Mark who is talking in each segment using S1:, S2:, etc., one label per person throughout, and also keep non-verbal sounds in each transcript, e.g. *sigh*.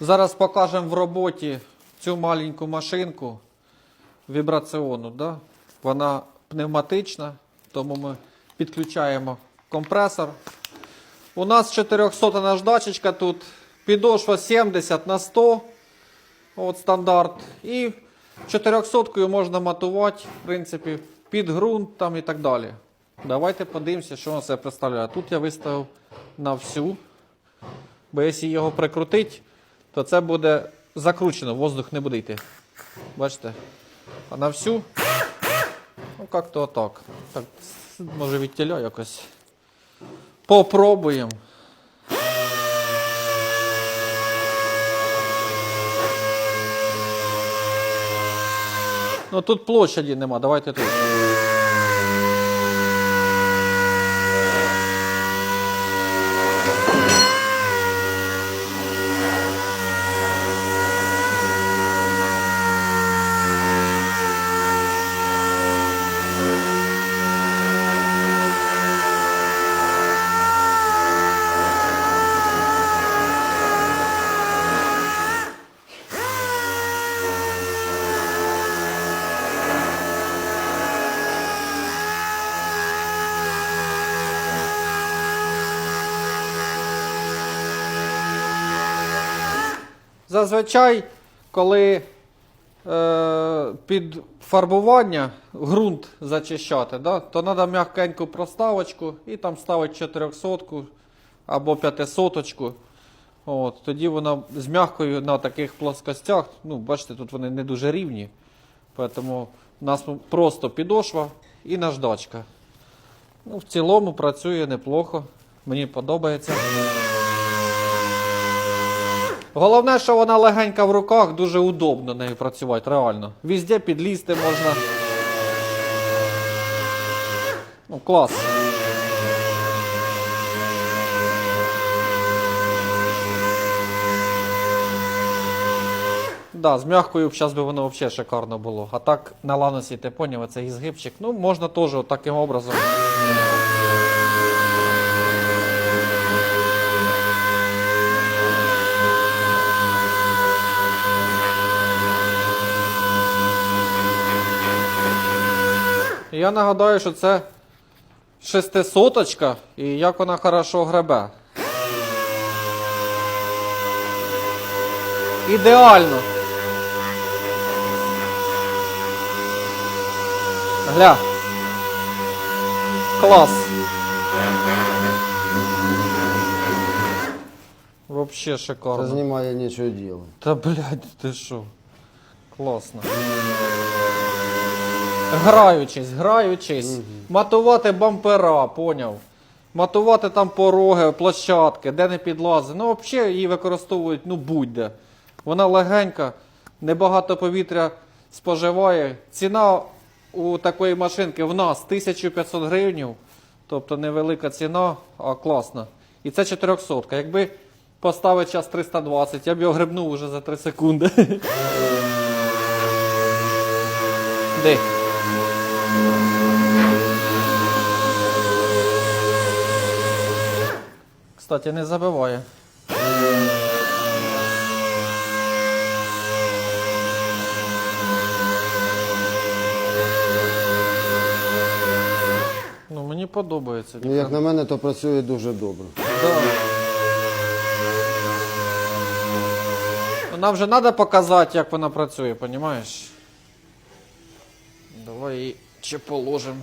S1: Зараз покажемо в роботі цю маленьку машинку вібраційну. Да? Вона пневматична, тому ми підключаємо компресор. У нас 400 наждачечка тут, підошва 70 на 100, от стандарт. І 400 можна матувати, в принципі, під ґрунт там і так далі. Давайте подивимося, що воно себе представляє. Тут я виставив на всю. Бо якщо його прикрутити, то це буде закручено, воздух не буде йти. Бачите? А на всю, ну як-то отак. Так, може від тіля якось. Попробуємо. Ну тут площаді нема, давайте тут. Зазвичай, коли е, під фарбування ґрунт зачищати, да, то треба м'якеньку проставочку і там ставити 400 або 500. От, тоді вона з м'якою на таких плоскостях, ну, бачите, тут вони не дуже рівні. Тому у нас просто підошва і наждачка. Ну, в цілому працює неплохо. Мені подобається. Головне, що вона легенька в руках, дуже удобно нею працювати, реально. Везде підлізти можна. Ну, клас. Да, з м'якою зараз би воно взагалі шикарно було. А так на ланосі, ти поняв, цей згибчик. Ну, можна теж таким образом. Я нагадаю, що це шестисоточка і як вона хорошо гребе. Ідеально. Гля. Клас. Вообще шикарно.
S2: знімає нічого діла.
S1: Та блядь, ти що? Класно. Граючись, граючись. Матувати бампера, поняв. Матувати там пороги, площадки, де не підлази. Ну, взагалі її використовують ну, будь-де. Вона легенька, небагато повітря споживає. Ціна у такої машинки в нас 1500 гривень. Тобто невелика ціна, а класна. І це 400. Якби поставити час 320, я б його грибнув уже за 3 секунди. *laughs* Де? Кстати, не забиває. Ну, мені подобається.
S2: Ну, як на мене, то працює дуже добре.
S1: Да. Нам же треба показати, як вона працює, розумієш? Давай її ще положимо.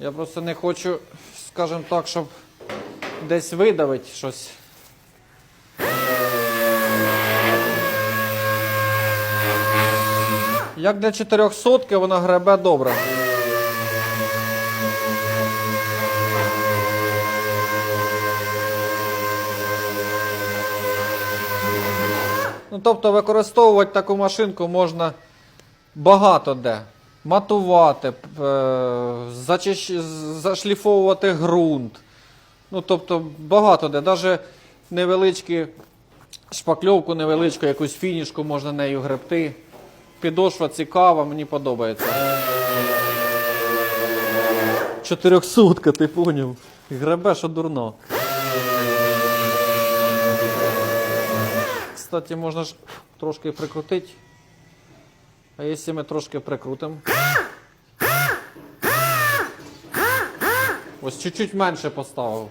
S1: Я просто не хочу, скажімо так, щоб десь видавити щось. Як для 400 вона гребе добре. Ну, тобто використовувати таку машинку можна багато де. Матувати, е, зачищ... зашліфовувати ґрунт. Ну, тобто багато де. Навіть невеличкі шпакльовку, невеличку, якусь фінішку можна нею гребти. Підошва цікава, мені подобається. Чотирьохсотка, ти поняв? Гребе, що дурно. Кстати, можна ж трошки прикрутити. А якщо ми трошки прикрутимо. Ось чуть-чуть менше поставив.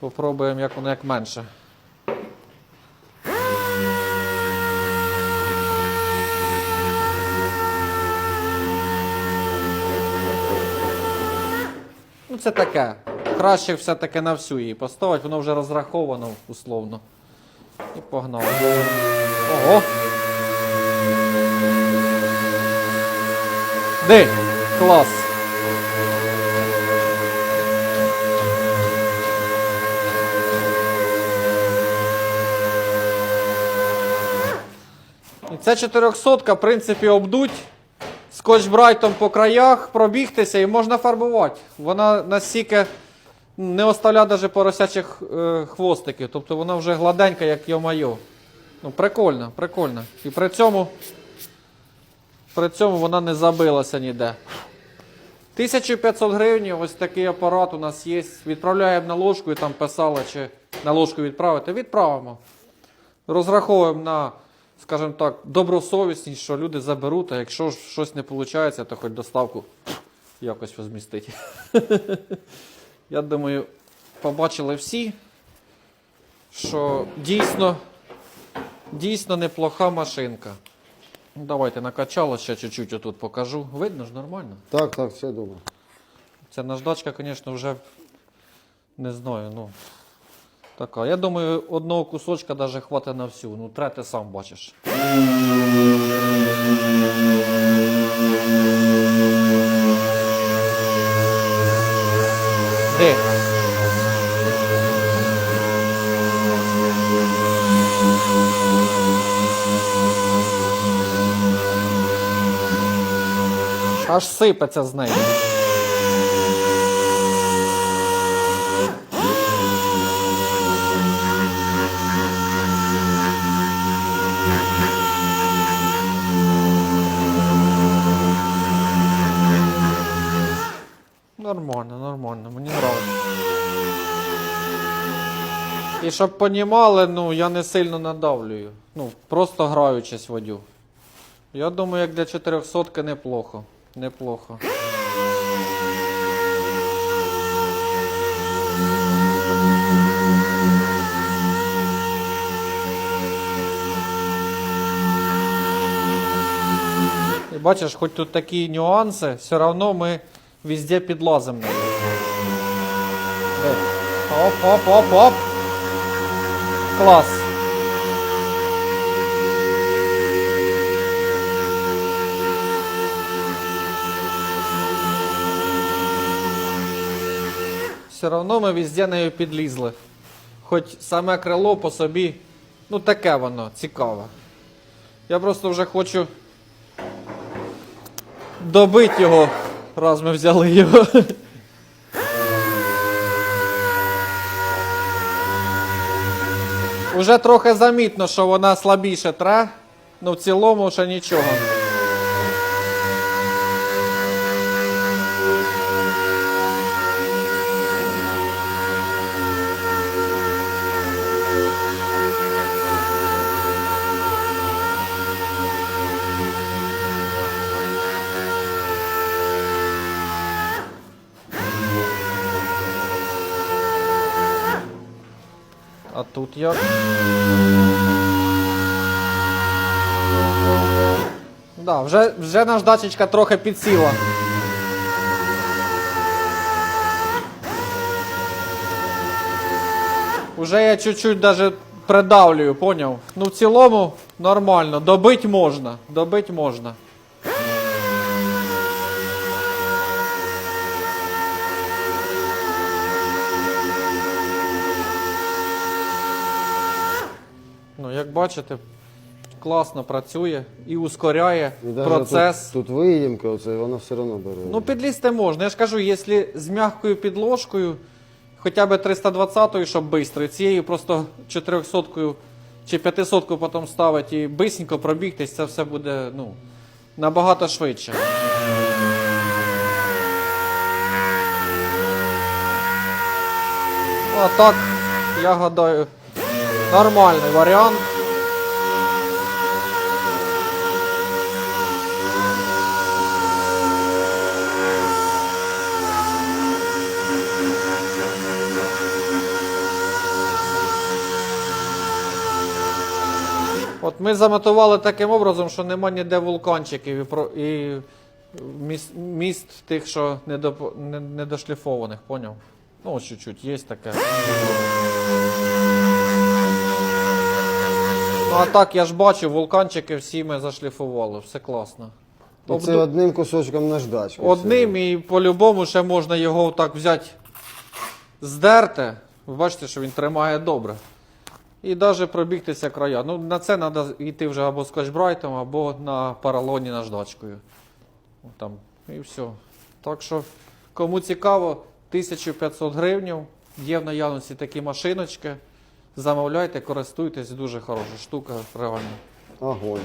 S1: Попробуємо, як воно як менше. Ну, це таке. Краще все-таки на всю її поставити, воно вже розраховано условно. І погнали. Ого! Ди! Клас! Це 400, в принципі, обдуть скотч-брайтом по краях, пробігтися і можна фарбувати. Вона настільки не оставляє навіть поросячих е, хвостиків. Тобто вона вже гладенька, як йо-майо. Ну, прикольно, прикольно. І при цьому, при цьому вона не забилася ніде. 1500 гривень, ось такий апарат у нас є. Відправляємо на ложку і там писали, чи на ложку відправити. Відправимо. Розраховуємо на, скажімо так, добросовісність, що люди заберуть, а якщо ж щось не виходить, то хоч доставку якось возмістить. *laughs* Я думаю, побачили всі, що дійсно, дійсно неплоха машинка. Ну, Давайте накачало, ще чуть-чуть отут покажу. Видно ж нормально.
S2: Так, так, все добре.
S1: Ця наждачка, звісно, вже не знаю. ну, Така. Я думаю, одного кусочка навіть хватить на всю. Ну, тре ти сам бачиш. Де? Аж сипеться з нею. Нормально, мені нравится. І щоб понімали, ну я не сильно надавлюю. Ну, просто граючись водю. Я думаю, як для 400 неплохо. Неплохо. І бачиш, хоч тут такі нюанси, все одно ми везде підлазимо. На них. Де? Оп, оп, оп, оп. Клас. Все одно ми везде нею підлізли. Хоч саме крило по собі, ну таке воно, цікаве. Я просто вже хочу добити його, раз ми взяли його. Уже трохи замітно, що вона слабіше тра, ну в цілому ще нічого. Тут як? Да, вже, вже наждачечка трохи підсіла. Уже я чуть-чуть даже придавлюю, поняв? Ну в цілому нормально, добить можна, добить можна. Бачите, класно працює і ускоряє
S2: І даже
S1: процес.
S2: Тут, тут виїмка, оце, вона все одно бере.
S1: Ну, підлізти можна. Я ж кажу, якщо з м'якою підложкою, хоча б 320-ю, щоб швидко, цією просто 400-кою чи 500-ку потім ставити і бисенько пробігтись, це все буде ну, набагато швидше. Ну, А так, я гадаю, нормальний варіант. Ми замотували таким образом, що нема ніде вулканчиків і, про, і міст, міст тих, що недо, не, недошліфованих, поняв? Ну, ось чуть-чуть, є таке. Ну а так, я ж бачу, вулканчики всі ми зашліфували, все класно.
S2: І це
S1: Обду-
S2: одним кусочком наждачки.
S1: Одним і по-любому ще можна його так взяти, здерти. Ви бачите, що він тримає добре. І навіть пробігтися края. Ну, на це треба йти вже або скотчбрайтом, або на паралоні наждачкою. Там, і все. Так що, кому цікаво, 1500 гривень. Є в наявності такі машиночки. Замовляйте, користуйтесь, дуже хороша штука, реально.
S2: Огонь.